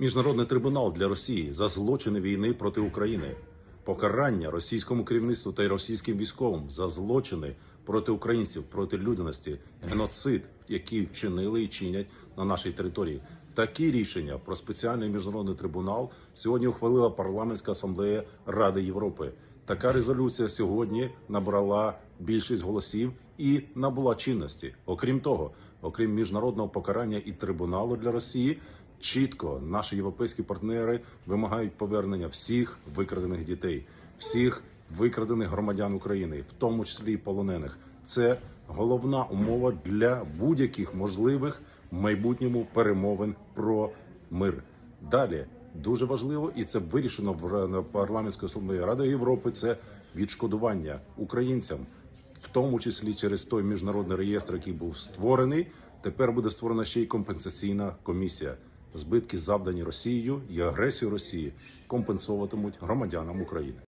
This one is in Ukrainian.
Міжнародний трибунал для Росії за злочини війни проти України, покарання російському керівництву та й російським військовим за злочини проти українців, проти людяності, геноцид, який вчинили і чинять на нашій території. Такі рішення про спеціальний міжнародний трибунал сьогодні ухвалила парламентська асамблея Ради Європи. Така резолюція сьогодні набрала більшість голосів і набула чинності. Окрім того, окрім міжнародного покарання і трибуналу для Росії, чітко наші європейські партнери вимагають повернення всіх викрадених дітей, всіх викрадених громадян України, в тому числі і полонених. Це головна умова для будь-яких можливих в майбутньому перемовин про мир. Далі дуже важливо, і це вирішено в парламентської асамблеї Ради Європи. Це відшкодування українцям, в тому числі через той міжнародний реєстр, який був створений. Тепер буде створена ще й компенсаційна комісія. Збитки, завдані Росією і агресію Росії, компенсуватимуть громадянам України.